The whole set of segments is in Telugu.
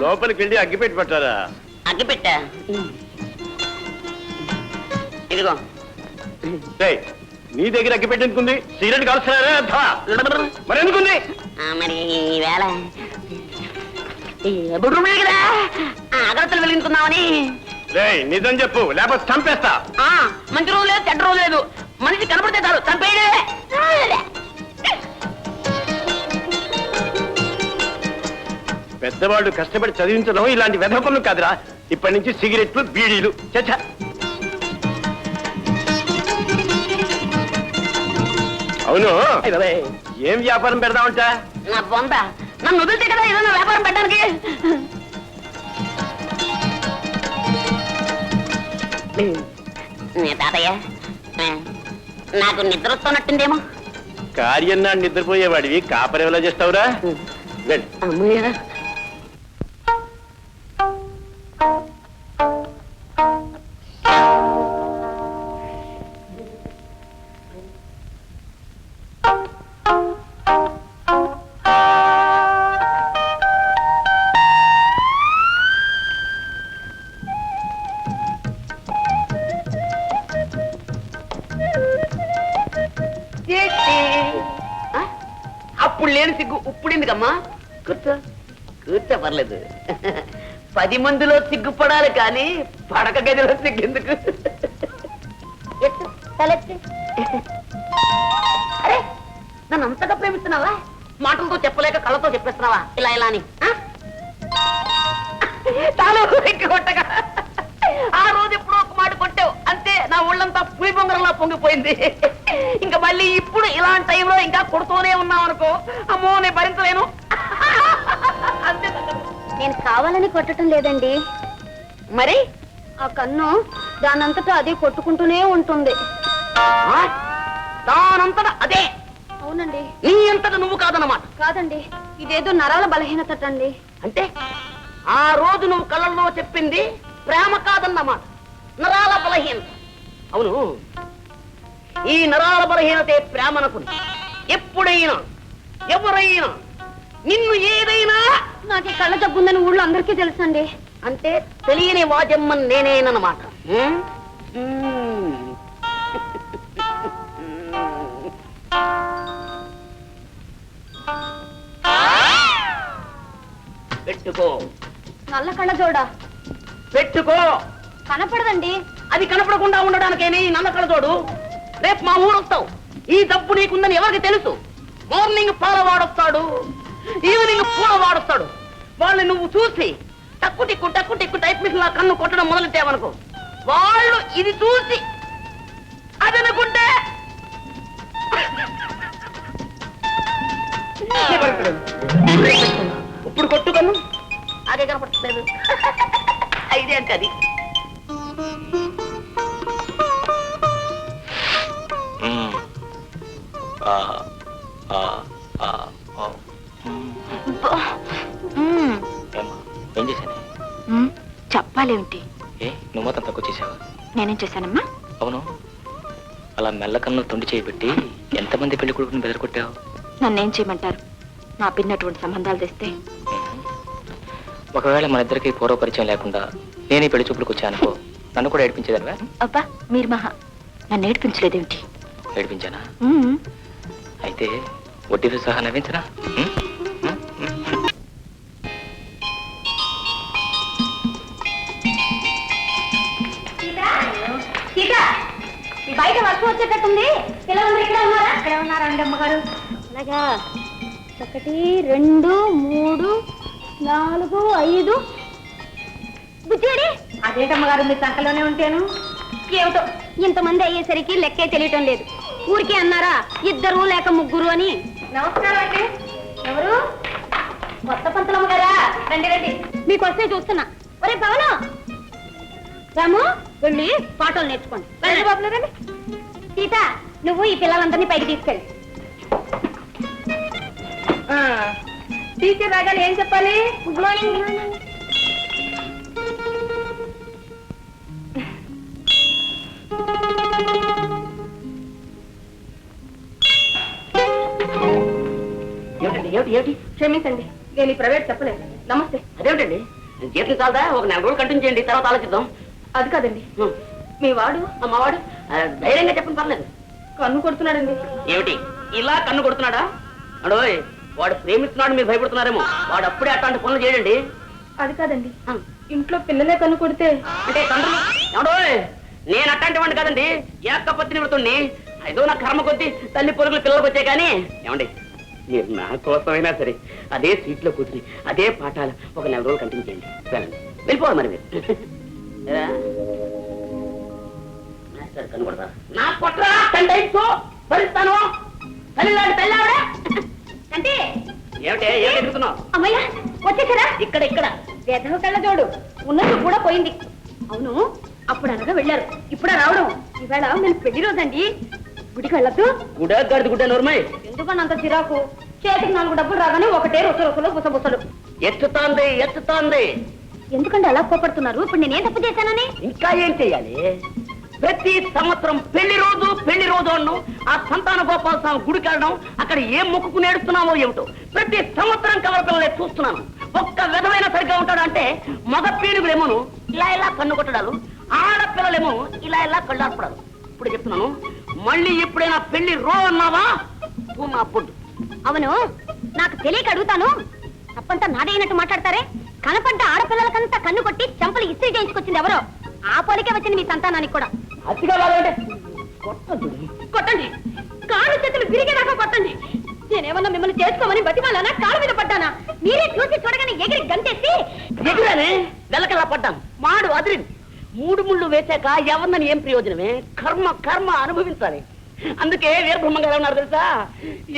లోపలికి వెళ్ళి అగ్గిపెట్టి పట్టారా? అగ్గి పెట్టా ఇదిగో. ఏయ్, నీ దగ్గర అగ్గిపెట్టి ఎందుకుంది? సిగరెట్ కాల్స్తున్నారా? అబ్బా! మరి ఎందుకుంది? ఆ, మరి ఈవేళ కదా. అగరత్తులు వెలిగించుకుందామని. నిజం చెప్పు లేకపోతే చంపేస్తా. ఆ, మంచి రోజు లేదు చెడ్డ రోజు లేదు. మనిషి కనపడితే చాలు చంపేయడే. పెద్దవాళ్ళు కష్టపడి చదివించడం ఇలాంటి వెధ పనులు కాదురా. ఇప్పటి నుంచి సిగరెట్లు బీడీలు. చచ్చా అవును. ఏం వ్యాపారం పెడదామంట? నా బొంద నన్ను వదిలితే కదా ఏదైనా వ్యాపారం పెట్టడానికి? తాతయ్య నాకు నిద్ర వస్తున్నట్టుందేమో. కార్యం నాడు నిద్రపోయేవాడివి. కాపరి ఎలా చేస్తావురా వెళ్ళి. ఎందుకమ్మా? కూర్చో. కూర్చో పర్లేదు. పది మందిలో సిగ్గుపడాలి కానీ పడక గదిలో సిగ్గెందుకు? తలెత్తి. అరే నన్ను అంతగా ప్రేమిస్తున్నావా? మాటలతో చెప్పలేక కళ్ళతో చెప్పేస్తున్నావా? ఇలా ఇలా అని. ఆ? కొట్టగా. ఆ రోజు ఎప్పుడో ఒక మాట కొట్టావు. అంతే నా ఒళ్ళంతా పులి బొంగరంలా పొంగిపోయింది. ఇంకా మళ్ళీ ఇప్పుడు ఇలాంటి టైంలో ఇంకా కొడుతూనే ఉన్నావు అనుకో. అమ్మో నేను భరించలేను. అంతే. నేను కావాలని కొట్టడం లేదండి. మరి? ఆ కన్ను దానంతటా అది కొట్టుకుంటూనే ఉంటుంది. ఆ? దానంతట అదే. అవునండి. నీ అంతట నువ్వు కాదన్నమాట. కాదండి. ఇదేదో నరాల బలహీనత అండి అంటే ఆ రోజు నువ్వు కళ్ళల్లో చెప్పింది ప్రేమ కాదన్నమాట. నరాల బలహీనత. అవును. ఈ నరాల బలహీనతే ప్రేమనకుని. ఎప్పుడైనా ఎవరైనా నిన్ను ఏదైనా నాకు కళ్ళ జబ్బుందని ఊళ్ళో అందరికీ తెలుసండి. అంటే తెలియని వాజమ్మన్? ఉం. పెట్టుకో. నల్ల కళ్ళ జోడ? పెట్టుకో. కనపడదండి. అది కనపడకుండా ఉండడానికేనే నల్ల కళ్ళజోడు రేపు మా ఊరు వస్తావు ఈ డబ్బు నీకుందని ఎవరికి తెలుసు? మార్నింగ్ పాల వాడొస్తాడు ఈవినింగ్ పూల వాడొస్తాడు. వాళ్ళని నువ్వు చూసి టక్కు టిక్కు టక్కు టిక్కు టైప్ మిషన్ లా కన్ను కొట్టడం మొదలెట్టావనుకో వాళ్ళు ఇది చూసి ఏం చేశాను చెప్పాలేమిటి ఏ నువ్వు మాత్రం తక్కువ చేసావా నేనేం చేశానమ్మా అవును అలా మెల్లకన్ను తొండి చేయబెట్టి ఎంతమంది పెళ్ళి కొడుకుని బెదరకొట్టావు నన్నేం చేయమంటారు నా పిన్నటువంటి సంబంధాలు తెస్తే ఒకవేళ మన ఇద్దరికి పూర్వ పరిచయం లేకుండా నేను ఈ పెళ్ళి చూపులకు వచ్చానుకో నన్ను కూడా ఏడిపించేదానివా అబ్బా మీరు మహా నన్ను ఏడిపించలేదేమిటి ఏడిపించానా అయితే వడ్డీతో సహా ఈ బయట వర్షం వచ్చేటట్టుంది. పిల్లలందరూ ఇక్కడ ఉన్నారా? అక్కడే ఉన్నారా అండి అమ్మగారు? అలాగా. ఒకటి రెండు మూడు నాలుగు ఐదు. బుజ్జేడి అదేటమ్మగారు మీ సంఖలోనే ఉంటాను? ఏమిటో? ఇంతమంది అయ్యేసరికి లెక్కే తెలియటం లేదు. ఊరికే అన్నారా? ఇద్దరు లేక ముగ్గురు అని. నమస్కారం అండి. ఎవరు? కొత్త పంతులమ్మ గారా? రండి రండి. మీకు వస్తే చూస్తున్నా. ఒరే పవను! రాము వెళ్ళి పాటలు నేర్చుకోండి. రండి బాబులు రండి. సీత నువ్వు ఈ పిల్లలందరినీ పైకి తీసుకెళ్ళి. టీచర్ రాగానే ఏం చెప్పాలి? గుడ్ మార్నింగ్ ఏమిటండి ఏమిటి? క్షమించండి నేను ఈ ప్రైవేట్ చెప్పలేదు నమస్తే. అదేమిటండి? జీతం చాలదా? ఒక నెల రోజులు కంటిన్యూ చేయండి తర్వాత ఆలోచిద్దాం. అది కాదండి. మీ వాడు? అమ్మవాడు ఆ, ధైర్యంగా చెప్పండి పర్లేదు. కన్ను కొడుతున్నాడండి. ఏమిటి? ఇలా కన్ను కొడుతున్నాడా? అడోయ్ వాడు ప్రేమిస్తున్నాడు మీరు భయపడుతున్నారేమో. వాడు అప్పుడే అట్లాంటి పనులు చేయడండి. అది కాదండి. ఇంట్లో పిల్లలే కన్ను కొడితే అంటే తండ్రులు? ఏమండోయ్ నేను అట్లాంటి వాడిని కాదండి. ఏకపత్ని నిమిడుతుంది ఏదో నా కర్మ కొద్ది తల్లి పొరుగులు పిల్లలకు వచ్చాయి కానీ. ఏమండి? మీరు నా కోసమైనా సరే అదే సీట్లో కూర్చుని అదే పాఠాలు ఒక నెల రోజులు కంటిన్యూ చేయండి. వెళ్ళండి. వెళ్ళిపోవాలి మరి మీరు. కనబడతా నా భరిస్తాను. తల్లిలాంటి అంటే? ఏమిటి? ఏం ఎదుగుతున్నావు అమ్మయ్య వచ్చేసారా ఇక్కడ ఇక్కడ. వేధవ కళ్ళ జోడు. ఉన్నట్టు కూడా పోయింది. అవును అప్పుడు అనగా వెళ్ళారు. ఇప్పుడు రావడం. ఈవేళ నేను పెళ్ళి రోజండి. గుడికి వెళ్ళొద్దు గుడ గడిది గుడ్డ నోర్మై. ఎందుకని అంత చిరాకు? చేతికి నాలుగు డబ్బులు రాగానే ఒకటే రొసలు రొసలు బుసబుసలు ఎత్తుతోంది ఎత్తుతోంది. ఎందుకంటే అలా కోపడుతున్నారు? ఇప్పుడు నేనేం తప్పు చేశానని? ఇంకా ఏం చేయాలి ప్రతి సంవత్సరం పెళ్ళి రోజు పెళ్ళి రోజు అన్ను. ఆ సంతాన గోపాల స్వామి గుడికి వెళ్ళడం అక్కడ ఏం మొక్కుకు నేడుస్తున్నామో ఏమిటో. ప్రతి సంవత్సరం కవర పిల్లలే చూస్తున్నాను. ఒక్క విధమైన సరిగ్గా ఉంటాడంటే మగ పీనుగులేమోను ఇలా ఇలా కన్ను కొట్టడాలు. ఆడపిల్లలేమో ఇలా ఇలా కళ్ళార్పడాలు ఇప్పుడు చెప్తున్నాను మళ్ళీ ఎప్పుడైనా పెళ్ళి రో అన్నావా? నా అవును. నాకు తెలియక అడుగుతాను. తప్పంతా నాదైనట్టు మాట్లాడతారే? కనపడ్డ ఆడపిల్లలకంతా కన్ను కొట్టి చెంపలు ఇస్త్రీ చేయించుకొచ్చింది ఎవరో? ఆ పోలికే వచ్చింది మీ సంతానానికి కూడా. కొట్టండి. కాళ్ళు చేతులు విరిగేదాకా కొట్టండి. నేనేమన్నా మిమ్మల్ని చేసుకోమని బతిమాలనా? కాళ్ళ మీద పడ్డానా? మీరే చూసి చూడగానే ఎగిరి గంతేసి ఎదురని వెలకలా పడ్డాం. మాడు అదిరింది. మూడు ముళ్ళు వేశాక ఎవరినని ఏం ప్రయోజనమే? కర్మ కర్మ అనుభవించాలి. అందుకే వీరబ్రహ్మ గారు ఉన్నారు తెలుసా?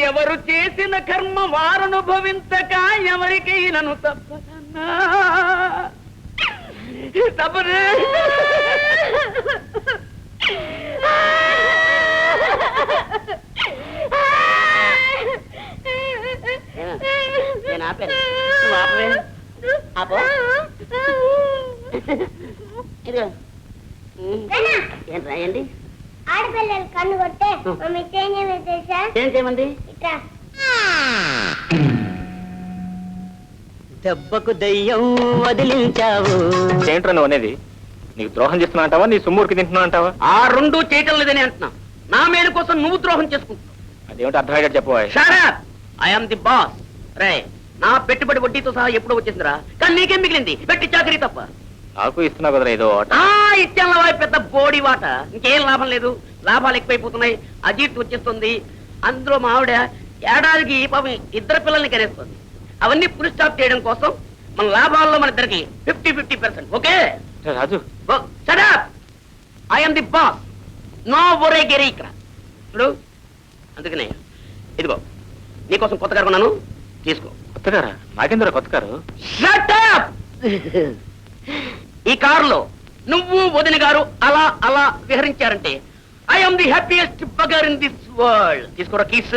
ఎవరు చేసిన కర్మ వారు అనుభవించక ఎవరికి నన్ను తప్పదన్నా. తప్పదు. నేను ఆపాను ఆపవే? ఆపో. ఇదిగో. ఏం రాయండి? ఆడపిల్లలు కన్ను కొట్టే మమ్మీ చేంజ్ తెలుసా ఏం చేయమంది? ఇట్లా దెబ్బకు దయ్యం వదిలించావు. ఏంట్రా నువ్వు అనేది? నీకు ద్రోహం చేస్తున్నా అంటావా? నీ సొమ్ముడికి తింటున్నా అంటావా? ఆ రెండు చేయటం లేదని అంటున్నా. నా మేలు కోసం నువ్వు ద్రోహం చేసుకుంటున్నావు. అదేమిటి అర్థమయ్యేటట్టు చెప్పబోయ్ ఐఎమ్ ది బాస్ రే నా పెట్టుబడి వడ్డీతో సహా ఎప్పుడో వచ్చేసిందిరా కానీ నీకేం మిగిలింది? పెట్టి చాకరీ తప్ప. నాకు ఇస్తున్నావు కదరా ఏదో ఇచ్చాను పెద్ద బోడి వాట. ఇంకేం లాభం లేదు. లాభాలు ఎక్కువైపోతున్నాయి. అజీర్తి వచ్చేస్తుంది. అందులో మా ఆవిడ ఏడాదికి పాపం ఇద్దరు పిల్లల్ని కనేస్తుంది. అవన్నీ ఫుల్ స్టాప్ చేయడం కోసం మన లాభాల్లో మన ఇద్దరికి fifty fifty percent okay? Raju. I'm the boss no ఒరే గెరి ఇక్కడ. చూడు అందుకనే ఇదిగో నీకోసం కొత్త కారు కొన్నాను. తీసుకో. కొత్తగారా నాకెందుకు కొత్త కారు! ఈ కారులో నువ్వు వదిన గారు అలా అలా విహరించారంటే I'm the happiest bugger in this world తీసుకోరా కీస్.